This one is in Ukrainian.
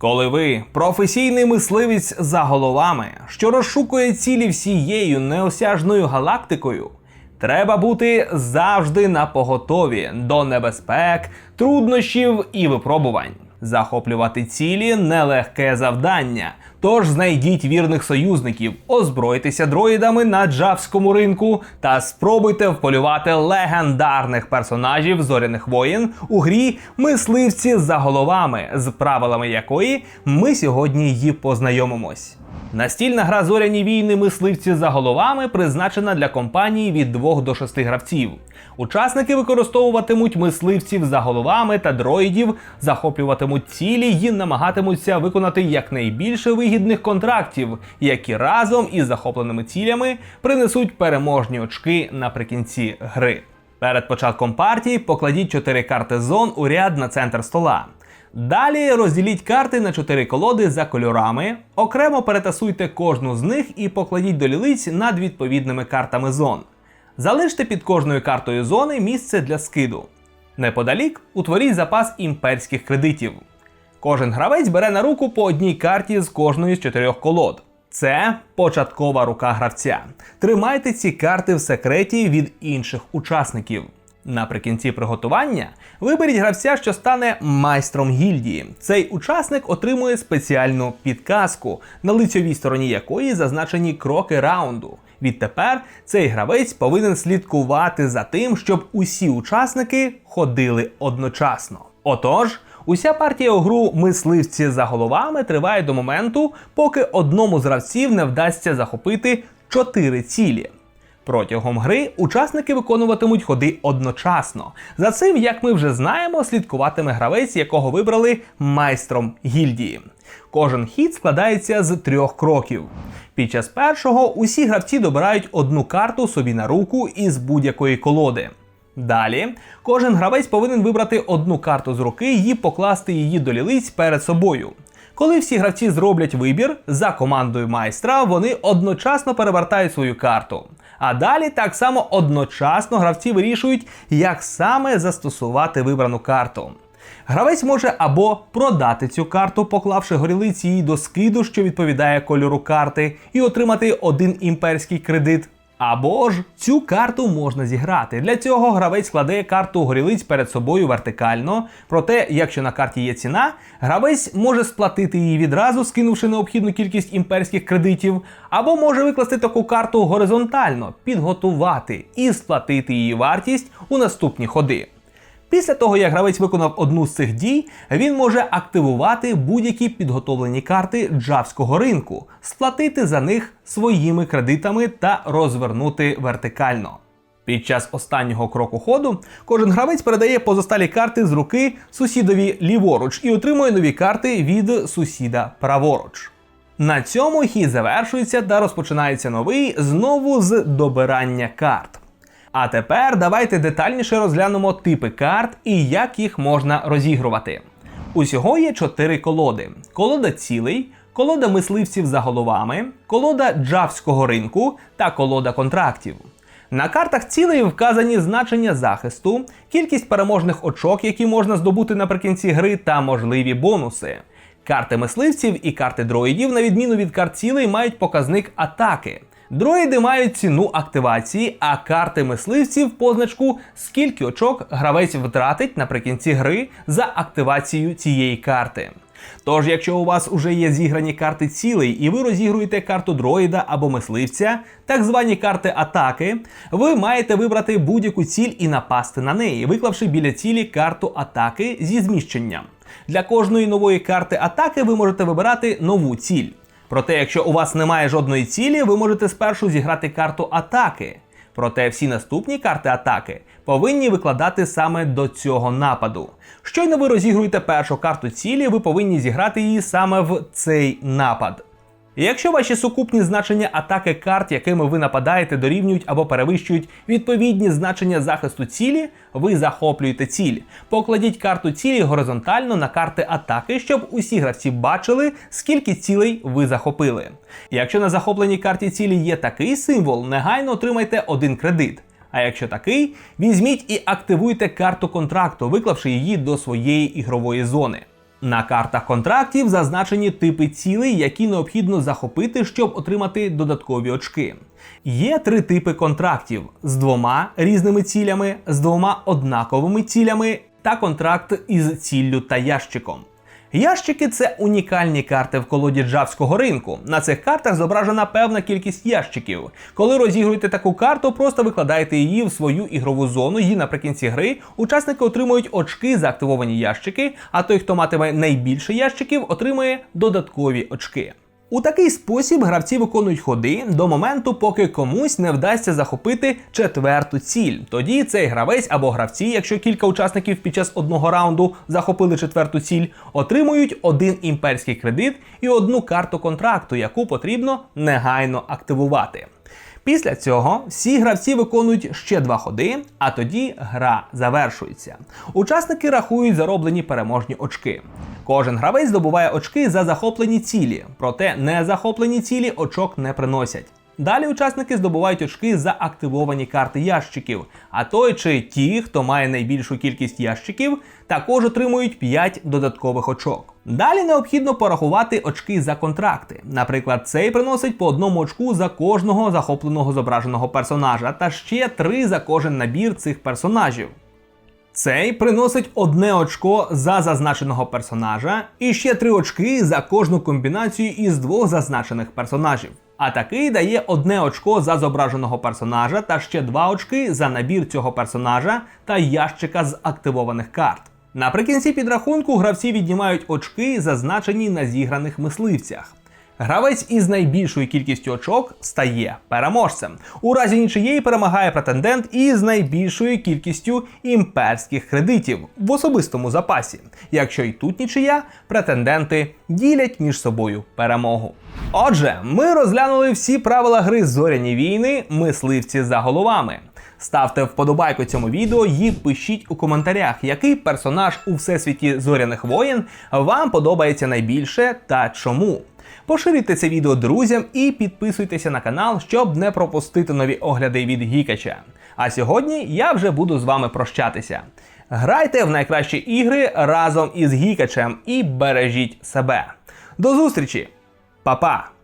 Коли ви професійний мисливець за головами, що розшукує цілі всією неосяжною галактикою, треба бути завжди на поготові до небезпек, труднощів і випробувань. Захоплювати цілі нелегке завдання. Тож знайдіть вірних союзників, озбройтеся дроїдами на джавському ринку та спробуйте вполювати легендарних персонажів зоряних воєн у грі Мисливці за головами, з правилами якої ми сьогодні її познайомимось. Настільна гра зоряні війни мисливці за головами призначена для компанії від 2 до 6 гравців. Учасники використовуватимуть мисливців за головами та дроїдів, захоплюватимуть цілі і намагатимуться виконати якнайбільше вигідних контрактів, які разом із захопленими цілями принесуть переможні очки наприкінці гри. Перед початком партії покладіть 4 карти зон у ряд на центр стола. Далі розділіть карти на 4 колоди за кольорами, окремо перетасуйте кожну з них і покладіть до лілиць над відповідними картами зон. Залиште під кожною картою зони місце для скиду. Неподалік утворіть запас імперських кредитів. Кожен гравець бере на руку по одній карті з кожної з чотирьох колод. Це початкова рука гравця. Тримайте ці карти в секреті від інших учасників. Наприкінці приготування виберіть гравця, що стане майстром гільдії. Цей учасник отримує спеціальну підказку, на лицьовій стороні якої зазначені кроки раунду. Відтепер цей гравець повинен слідкувати за тим, щоб усі учасники ходили одночасно. Отож, уся партія у гру мисливці за головами триває до моменту, поки одному з гравців не вдасться захопити чотири цілі. Протягом гри учасники виконуватимуть ходи одночасно. За цим, як ми вже знаємо, слідкуватиме гравець, якого вибрали майстром гільдії. Кожен хід складається з трьох кроків. Під час першого усі гравці добирають одну карту собі на руку із будь-якої колоди. Далі кожен гравець повинен вибрати одну карту з руки і покласти її до лілиць перед собою. Коли всі гравці зроблять вибір за командою майстра, вони одночасно перевертають свою карту. А далі так само одночасно гравці вирішують, як саме застосувати вибрану карту. Гравець може або продати цю карту, поклавши горілиці її до скиду, що відповідає кольору карти, і отримати один імперський кредит. Або ж цю карту можна зіграти. Для цього гравець кладе карту горілиць перед собою вертикально. Проте, якщо на карті є ціна, гравець може сплатити її відразу, скинувши необхідну кількість імперських кредитів, або може викласти таку карту горизонтально, підготувати і сплатити її вартість у наступні ходи. Після того, як гравець виконав одну з цих дій, він може активувати будь-які підготовлені карти джавського ринку, сплатити за них своїми кредитами та розвернути вертикально. Під час останнього кроку ходу кожен гравець передає позосталі карти з руки сусідові ліворуч і отримує нові карти від сусіда праворуч. На цьому хід завершується та розпочинається новий знову з добирання карт. А тепер давайте детальніше розглянемо типи карт і як їх можна розігрувати. Усього є чотири колоди: колода цілий, колода мисливців за головами, колода джавського ринку та колода контрактів. На картах цілей вказані значення захисту, кількість переможних очок, які можна здобути наприкінці гри, та можливі бонуси. Карти мисливців і карти дроїдів, на відміну від карт цілей, мають показник атаки. Дроїди мають ціну активації, а карти мисливців позначку, скільки очок гравець втратить наприкінці гри за активацією цієї карти. Тож, якщо у вас уже є зіграні карти цілей, і ви розігруєте карту дроїда або мисливця, так звані карти атаки, ви маєте вибрати будь-яку ціль і напасти на неї, виклавши біля цілі карту атаки зі зміщенням. Для кожної нової карти атаки ви можете вибирати нову ціль. Проте, якщо у вас немає жодної цілі, ви можете спершу зіграти карту атаки. Проте всі наступні карти атаки повинні викладати саме до цього нападу. Щойно ви розігруєте першу карту цілі, ви повинні зіграти її саме в цей напад. І якщо ваші сукупні значення атаки карт, якими ви нападаєте, дорівнюють або перевищують відповідні значення захисту цілі, ви захоплюєте ціль. Покладіть карту цілі горизонтально на карти атаки, щоб усі гравці бачили, скільки цілей ви захопили. Якщо на захопленій карті цілі є такий символ, негайно отримайте один кредит. А якщо такий, візьміть і активуйте карту контракту, виклавши її до своєї ігрової зони. На картах контрактів зазначені типи цілей, які необхідно захопити, щоб отримати додаткові очки. Є три типи контрактів з двома різними цілями, з двома однаковими цілями та контракт із ціллю та ящиком. Ящики це унікальні карти в колоді джавського ринку. На цих картах зображена певна кількість ящиків. Коли розігруєте таку карту, просто викладаєте її в свою ігрову зону, і наприкінці гри учасники отримують очки за активовані ящики, а той, хто матиме найбільше ящиків, отримує додаткові очки. У такий спосіб гравці виконують ходи до моменту, поки комусь не вдасться захопити четверту ціль. Тоді цей гравець або гравці, якщо кілька учасників під час одного раунду захопили четверту ціль, отримують один імперський кредит і одну карту контракту, яку потрібно негайно активувати. Після цього всі гравці виконують ще два ходи, а тоді гра завершується. Учасники рахують зароблені переможні очки. Кожен гравець здобуває очки за захоплені цілі, проте не захоплені цілі очок не приносять. Далі учасники здобувають очки за активовані карти ящиків, а той чи ті, хто має найбільшу кількість ящиків, також отримують 5 додаткових очок. Далі необхідно порахувати очки за контракти. Наприклад, цей приносить по одному очку за кожного захопленого зображеного персонажа, та ще 3 за кожен набір цих персонажів. Цей приносить одне очко за зазначеного персонажа і ще три очки за кожну комбінацію із двох зазначених персонажів. А такий дає одне очко за зображеного персонажа та ще два очки за набір цього персонажа та ящика з активованих карт. Наприкінці підрахунку гравці віднімають очки, зазначені на зіграних мисливцях. Гравець із найбільшою кількістю очок стає переможцем. У разі нічиєї перемагає претендент із найбільшою кількістю імперських кредитів в особистому запасі. Якщо й тут нічия, претенденти ділять між собою перемогу. Отже, ми розглянули всі правила гри зоряні війни, мисливці за головами. Ставте вподобайку цьому відео і пишіть у коментарях, який персонаж у всесвіті зоряних воєн вам подобається найбільше та чому. Поширюйте це відео друзям і підписуйтеся на канал, щоб не пропустити нові огляди від Гікача. А сьогодні я вже буду з вами прощатися. Грайте в найкращі ігри разом із Гікачем і бережіть себе. До зустрічі, Па-па!